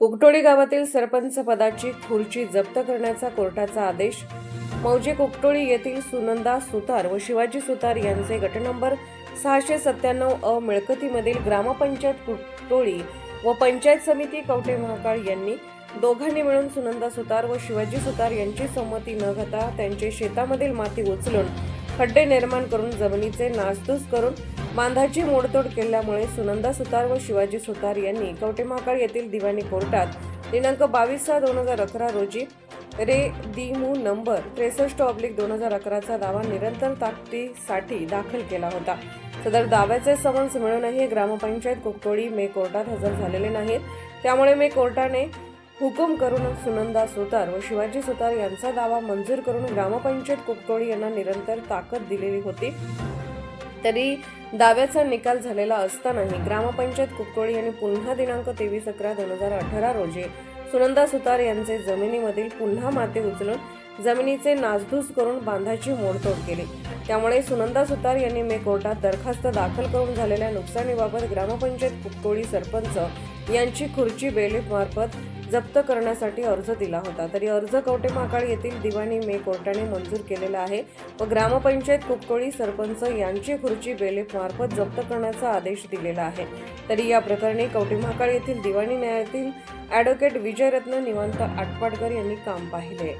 कुकटोळी गावातील सरपंच पदाची खुर्ची जप्त करण्याचा कोर्टाचा आदेश. मौजे कुकटोळी येथील सुनंदा सुतार व शिवाजी सुतार यांचे गट नंबर सहाशे सत्त्याण्णव अ मिळकतीमधील ग्रामपंचायत कुकटोळी व पंचायत समिती कवटे महाकाळ यांनी दोघांनी मिळून सुनंदा सुतार व शिवाजी सुतार यांची संमती न घेता त्यांचे शेतामधील माती उचलून खड्डे निर्माण करून जमिनीचे नासधूस करून बांधाची मोडतोड केल्यामुळे सुनंदा सुतार व शिवाजी सुतार यांनी कवठे येथील दिवाणी कोर्टात दिनांक बावीस सहा दोन हजार अकरा रोजी रे दी मू नंबर त्रेसष्ट ऑब्लिक दोन हजार अकराचा दावा निरंतर ताकदीसाठी दाखल केला होता. सदर दाव्याचे समन्स मिळूनही ग्रामपंचायत कुकटोळी मे कोर्टात हजर झालेले नाहीत. त्यामुळे मे कोर्टाने हुकूम करून सुनंदा सुतार व शिवाजी सुतार यांचा दावा मंजूर करून ग्रामपंचायत कुकटोळी यांना निरंतर ताकद दिलेली होती. तरी दाव्याचा निकाल झालेला असतानाही ग्रामपंचायत कुकटोळी यांनी पुन्हा दिनांक तेवीस अकरा दोन हजार अठरा रोजी सुनंदा सुतार यांचे जमिनीमधील पुन्हा माती उचलून जमिनीचे नासधूस करून बांधाची मोडतोड केली. त्यामुळे सुनंदा सुतार यांनी मे कोर्टात दरखास्त दाखल करून झालेल्या नुकसानीबाबत ग्रामपंचायत कुपकोळी सरपंच यांची खुर्ची बेलीफ मार्फत जप्त करण्यासाठी अर्ज दिला होता. तरी अर्ज कवटे महाकाळ येथील दिवाणी मे कोर्टाने मंजूर केलेला आहे व ग्रामपंचायत कुपकोळी सरपंच यांची खुर्ची बेलीफ मार्फत जप्त करण्याचा आदेश दिलेला आहे. तरी या प्रकरणी कवटे महाकाळ येथील दिवाणी न्यायालयातील ॲडव्होकेट विजयरत्न निवांत आटपाडकर यांनी काम पाहिले.